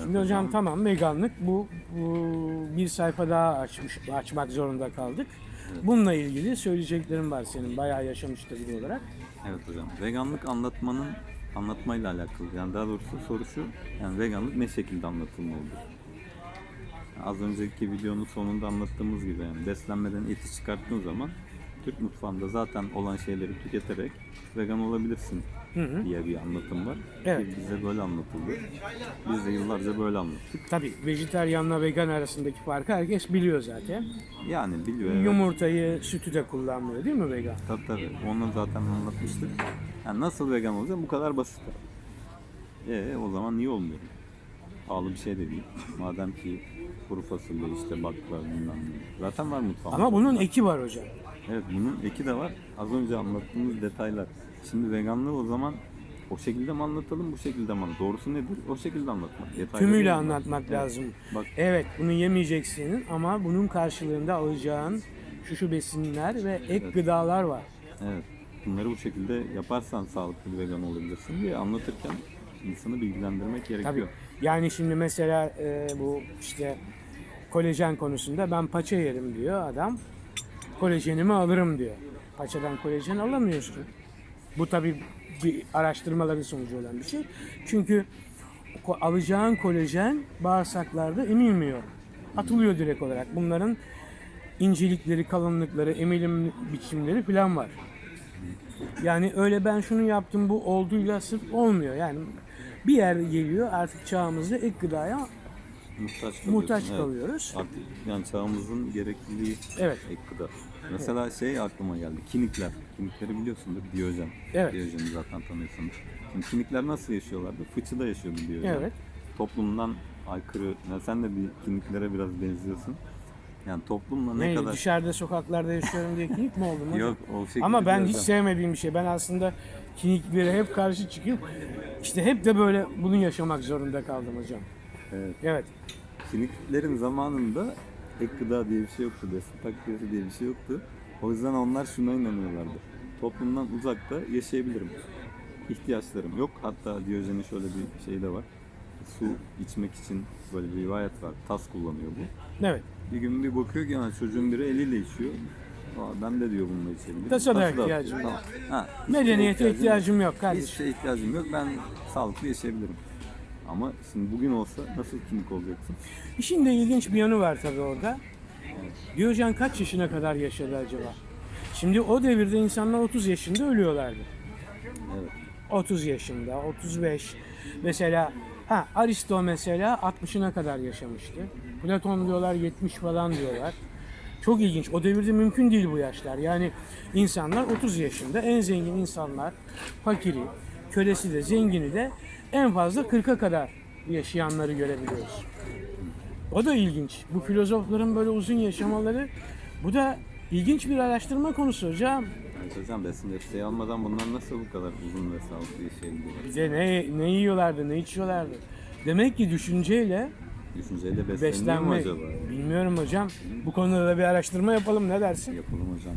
Şimdi hocam tamam veganlık bu, bu bir sayfa daha açmış açmak zorunda kaldık. Bununla ilgili söyleyeceklerim var senin bayağı yaşamıştır biri olarak. Evet hocam. Veganlık anlatmanın anlatmayla alakalı. Yani daha doğrusu soru şu. Yani veganlık ne şekilde anlatılmalıdır? Az önceki videonun sonunda anlattığımız gibi yani beslenmeden eti çıkarttığın zaman Türk mutfağında zaten olan şeyleri tüketerek vegan olabilirsin diye bir anlatım var. Evet. Ki bize böyle anlatıldı. Biz de yıllarca böyle anlattık. Tabii vejetaryenle vegan arasındaki farkı herkes biliyor zaten. Yani biliyor. evet. Yumurtayı, sütü de kullanmıyor değil mi vegan? Tabii tabii. Onu zaten anlatmıştık. Yani nasıl vegan olacağım bu kadar basit. E o zaman niye olmuyor? Pahalı bir şey de değil. Madem ki kuru fasulye işte bakla bilmem ne. Zaten var mutfağımda. Ama bunun eki var hocam. Evet bunun eki de var. Az önce anlattığımız detaylar. Şimdi veganlığı o zaman o şekilde mi anlatalım bu şekilde mi anlatalım? Doğrusu nedir? O şekilde anlatmak. Detayları Tümüyle anlatmak Evet. lazım. Bak Evet bunu yemeyeceksin ama bunun karşılığında alacağın şu şu besinler ve ek gıdalar var. evet. Bunları bu şekilde yaparsan sağlıklı bir vegan olabilirsin diye anlatırken insanı bilgilendirmek gerekiyor. Tabii. Yani şimdi mesela e, bu işte kolajen konusunda ben paça yerim diyor adam. Kolajenimi alırım diyor. Paçadan kolajen alamıyorsun. Bu tabii bir araştırmaların sonucu olan bir şey. Çünkü alacağın kolajen bağırsaklarda emilmiyor. Atılıyor direkt olarak. Bunların incelikleri, kalınlıkları, emilim biçimleri falan var. Yani öyle ben şunu yaptım bu olduğuyla sırf olmuyor. Yani bir yer geliyor artık çağımızda ek gıdaya Muhtaç kalıyorsun. muhtaç evet. kalıyoruz. Artık yani çağımızın gerekliliği Evet. ek gıda. Mesela şey aklıma geldi. Kinikler. Kinikleri biliyorsundur. Diyojen. Evet. Diyojen'i zaten tanıyorsundur. Şimdi kinikler nasıl yaşıyorlardı? Fıçıda yaşıyordu Diyojen. Evet. Toplumdan aykırı. Yani sen de bir kiniklere biraz benziyorsun. Yani toplumla ne Ne, kadar... dışarıda sokaklarda yaşıyorum diye kinik mi oldum? Yok o şekilde Ama ben hiç sevmediğim bir şey. Ben aslında kiniklere hep karşı çıkıp işte hep de böyle bunu yaşamak zorunda kaldım hocam. Evet. Evet. Kiniklerin zamanında ek gıda diye bir şey yoktu. Besin takviyesi diye bir şey yoktu. O yüzden onlar şuna inanıyorlardı. Toplumdan uzakta yaşayabilirim. İhtiyaçlarım yok. Hatta Diyojen'in şöyle bir şey de var. Su içmek için böyle bir rivayet var. Tas kullanıyor bu. Evet. Bir gün bir bakıyor ki yani çocuğun biri eliyle içiyor. Aa, ben de diyor bununla içebilirim. Tasa da ihtiyacım yok. Tamam. Ha, hiçbir Medeniyete şeye ihtiyacım yok Hiçbir kardeşim. şeye ihtiyacım yok. Ben sağlıklı yaşayabilirim. Ama şimdi bugün olsa nasıl kinik olacaksın? İşin de ilginç bir yanı var tabii orada. Diyojen kaç yaşına kadar yaşadı acaba? Şimdi o devirde insanlar 30 yaşında ölüyorlardı. Evet. 30 yaşında, 35. Mesela ha Aristo mesela 60'ına kadar yaşamıştı. Platon diyorlar 70 falan diyorlar. Çok ilginç. O devirde mümkün değil bu yaşlar. Yani insanlar 30 yaşında en zengin insanlar fakiri, kölesi de zengini de en fazla 40'a kadar yaşayanları görebiliyoruz. O da ilginç. Bu filozofların böyle uzun yaşamaları bu da ilginç bir araştırma konusu hocam. Evet hocam besin desteği almadan bunlar nasıl bu kadar uzun ve sağlıklı yaşayabiliyorlar? Bir de ne, ne yiyorlardı, ne içiyorlardı. Demek ki düşünceyle Düşünceyle besleniyor mu beslenme. acaba? Bilmiyorum hocam. Bu konuda da bir araştırma yapalım. Ne dersin? Yapalım hocam.